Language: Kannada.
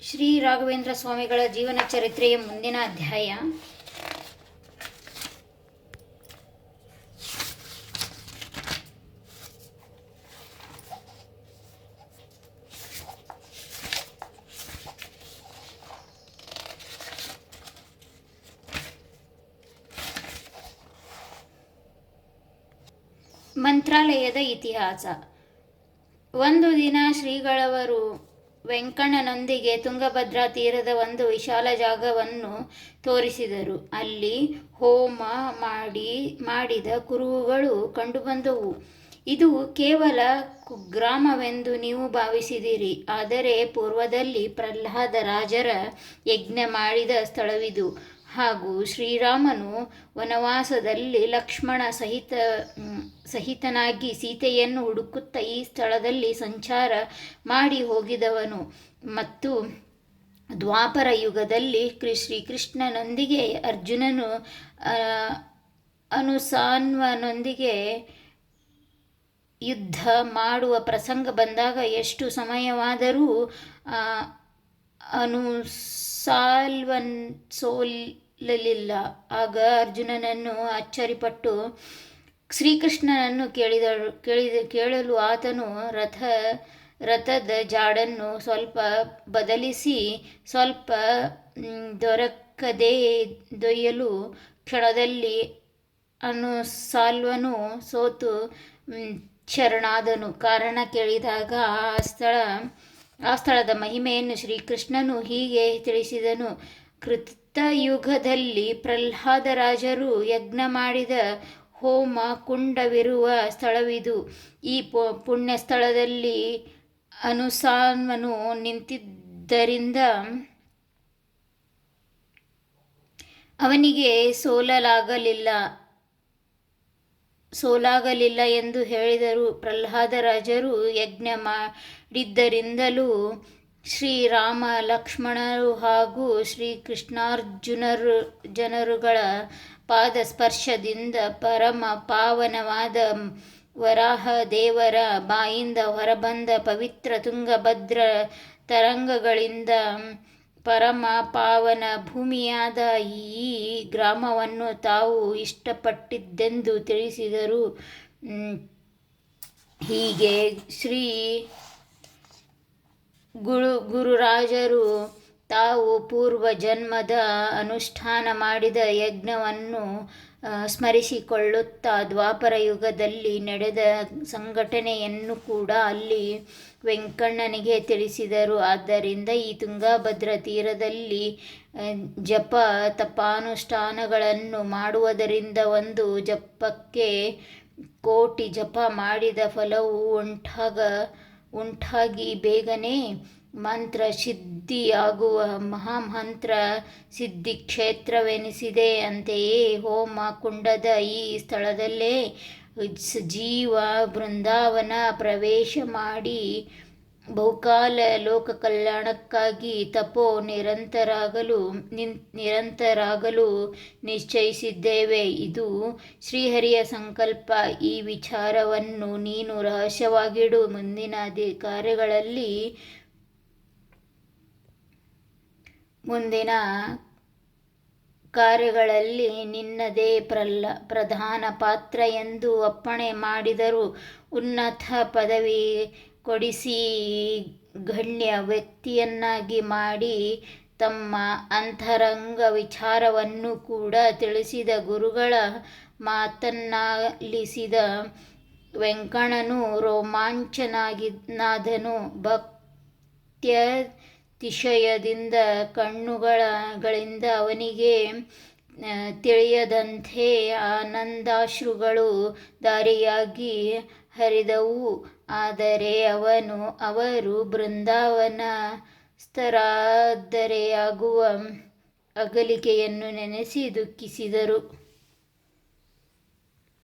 ಶ್ರೀ ರಾಘವೇಂದ್ರ ಸ್ವಾಮಿಗಳ ಜೀವನ ಚರಿತ್ರೆಯ ಮುಂದಿನ ಅಧ್ಯಾಯ. ಮಂತ್ರಾಲಯದ ಇತಿಹಾಸ. ಒಂದು ದಿನ ಶ್ರೀಗಳವರು ವೆಂಕಣ್ಣನೊಂದಿಗೆ ತುಂಗಭದ್ರಾ ತೀರದ ಒಂದು ವಿಶಾಲ ಜಾಗವನ್ನು ತೋರಿಸಿದರು. ಅಲ್ಲಿ ಹೋಮ ಮಾಡಿ, ಮಾಡಿದ ಕುರುಹುಗಳು ಕಂಡುಬಂದವು. ಇದು ಕೇವಲ ಗ್ರಾಮವೆಂದು ನೀವು ಭಾವಿಸಿದಿರಿ. ಆದರೆ ಪೂರ್ವದಲ್ಲಿ ಪ್ರಹ್ಲಾದ ರಾಜರ ಯಜ್ಞ ಮಾಡಿದ ಸ್ಥಳವಿದು. ಹಾಗೂ ಶ್ರೀರಾಮನು ವನವಾಸದಲ್ಲಿ ಲಕ್ಷ್ಮಣ ಸಹಿತ ಸಹಿತನಾಗಿ ಸೀತೆಯನ್ನು ಹುಡುಕುತ್ತಾ ಈ ಸ್ಥಳದಲ್ಲಿ ಸಂಚಾರ ಮಾಡಿ ಹೋಗಿದವನು. ಮತ್ತು ದ್ವಾಪರ ಯುಗದಲ್ಲಿ ಶ್ರೀಕೃಷ್ಣನೊಂದಿಗೆ ಅರ್ಜುನನು ಅನುಸಾನ್ವನೊಂದಿಗೆ ಯುದ್ಧ ಮಾಡುವ ಪ್ರಸಂಗ ಬಂದಾಗ ಎಷ್ಟು ಸಮಯವಾದರೂ ಆ, ಅನುಸಾಲ್ವನ್ ಸೋಲಲಿಲ್ಲ ಆಗ ಅರ್ಜುನನನ್ನು ಅಚ್ಚರಿಪಟ್ಟು ಶ್ರೀಕೃಷ್ಣನನ್ನು ಕೇಳಿದಳು. ಕೇಳಿದ ಕೇಳಲು ಆತನು ರಥ ರಥದ ಜಾಡನ್ನು ಸ್ವಲ್ಪ ಬದಲಿಸಿ ಸ್ವಲ್ಪ ದೊರಕದೇ ದೊಯ್ಯಲು ಕ್ಷಣದಲ್ಲಿ ಅನುಸಾಲ್ವನು ಸೋತು ಶರಣಾದನು. ಕಾರಣ ಕೇಳಿದಾಗ ಆ ಸ್ಥಳ ಆ ಸ್ಥಳದ ಮಹಿಮೆಯನ್ನು ಶ್ರೀಕೃಷ್ಣನು ಹೀಗೆ ತಿಳಿಸಿದನು. ಕೃತಯುಗದಲ್ಲಿ ಪ್ರಹ್ಲಾದರಾಜರು ಯಜ್ಞ ಮಾಡಿದ ಹೋಮ ಕುಂಡವಿರುವ ಸ್ಥಳವಿದು. ಈ ಪುಣ್ಯ ಸ್ಥಳದಲ್ಲಿ ಅನುಸಾನ್ವನು ನಿಂತಿದ್ದರಿಂದ ಅವನಿಗೆ ಸೋಲಲಾಗಲಿಲ್ಲ. ಸೋಲಾಗಲಿಲ್ಲ ಎಂದು ಹೇಳಿದರು. ಪ್ರಹ್ಲಾದರಾಜರು ಯಜ್ಞ ಮಾಡಿದ್ದರಿಂದಲೂ ಶ್ರೀರಾಮ, ಲಕ್ಷ್ಮಣರು ಹಾಗೂ ಶ್ರೀಕೃಷ್ಣಾರ್ಜುನರು ಜನರುಗಳ ಪಾದ ಸ್ಪರ್ಶದಿಂದ ಪರಮ ಪಾವನವಾದ ವರಾಹ ದೇವರ ಬಾಯಿಂದ ಹೊರಬಂದ ಪವಿತ್ರ ತುಂಗಭದ್ರ ತರಂಗಗಳಿಂದ ಪರಮ ಪಾವನ ಭೂಮಿಯಾದ ಈ ಗ್ರಾಮವನ್ನು ತಾವು ಇಷ್ಟಪಟ್ಟಿದ್ದೆಂದು ತಿಳಿಸಿದರು. ಹೀಗೆ ಶ್ರೀ ಗುರು ಗುರುರಾಜರು ತಾವು ಪೂರ್ವ ಜನ್ಮದ ಅನುಷ್ಠಾನ ಮಾಡಿದ ಯಜ್ಞವನ್ನು ಸ್ಮರಿಸಿಕೊಳ್ಳುತ್ತಾ ದ್ವಾಪರ ಯುಗದಲ್ಲಿ ನಡೆದ ಸಂಘಟನೆಯನ್ನು ಕೂಡ ಅಲ್ಲಿ ವೆಂಕಣ್ಣನಿಗೆ ತಿಳಿಸಿದರು. ಆದ್ದರಿಂದ ಈ ತುಂಗಾಭದ್ರ ತೀರದಲ್ಲಿ ಜಪ ತಪಾನುಷ್ಠಾನಗಳನ್ನು ಮಾಡುವುದರಿಂದ ಒಂದು ಜಪಕ್ಕೆ ಕೋಟಿ ಜಪ ಮಾಡಿದ ಫಲವು ಉಂಟಾಗ, ಉಂಟಾಗಿ ಬೇಗನೆ ಮಂತ್ರ ಸಿದ್ಧಿಯಾಗುವ ಮಹಾಮಂತ್ರ ಸಿದ್ಧಿ ಕ್ಷೇತ್ರವೆನಿಸಿದೆ ಅಂತೆಯೇ ಹೋಮ ಕುಂಡದ ಈ ಸ್ಥಳದಲ್ಲೇ ಜೀವ ಬೃಂದಾವನ ಪ್ರವೇಶ ಮಾಡಿ ಬಹುಕಾಲ ಲೋಕ ಕಲ್ಯಾಣಕ್ಕಾಗಿ ತಪೋ ನಿರಂತರಾಗಲು ನಿನ್ ನಿರಂತರಾಗಲು ನಿಶ್ಚಯಿಸಿದ್ದೇವೆ. ಇದು ಶ್ರೀಹರಿಯ ಸಂಕಲ್ಪ. ಈ ವಿಚಾರವನ್ನು ನೀನು ರಹಸ್ಯವಾಗಿಡು. ಮುಂದಿನ ಅಧಿ ಕಾರ್ಯಗಳಲ್ಲಿ ಮುಂದಿನ ಕಾರ್ಯಗಳಲ್ಲಿ ನಿನ್ನದೇ ಪ್ರಲ್ಲ ಪ್ರಧಾನ ಪಾತ್ರ ಎಂದು ಅಪ್ಪಣೆ ಮಾಡಿದರು ಉನ್ನತ ಪದವಿ ಕೊಡಿಸಿ ಗಣ್ಯ ವ್ಯಕ್ತಿಯನ್ನಾಗಿ ಮಾಡಿ ತಮ್ಮ ಅಂತರಂಗ ವಿಚಾರವನ್ನು ಕೂಡ ತಿಳಿಸಿದ ಗುರುಗಳ ಮಾತನ್ನಾಲಿಸಿದ ವೆಂಕಣ್ಣನು ರೋಮಾಂಚನಾಗಿನಾದನು ಭಕ್ತ್ಯತಿಶಯದಿಂದ ಕಣ್ಣುಗಳ ಗಳಿಂದ ಅವನಿಗೆ ತಿಳಿಯದಂತೆ ಆನಂದಾಶ್ರುಗಳು ದಾರಿಯಾಗಿ ಹರಿದವು. ಆದರೆ ಅವನು, ಅವರು ಬೃಂದಾವನ ಸ್ತರಾದರೆಯಾಗುವ ಅಗಲಿಕೆಯನ್ನು ನೆನೆಸಿ ದುಃಖಿಸಿದರು.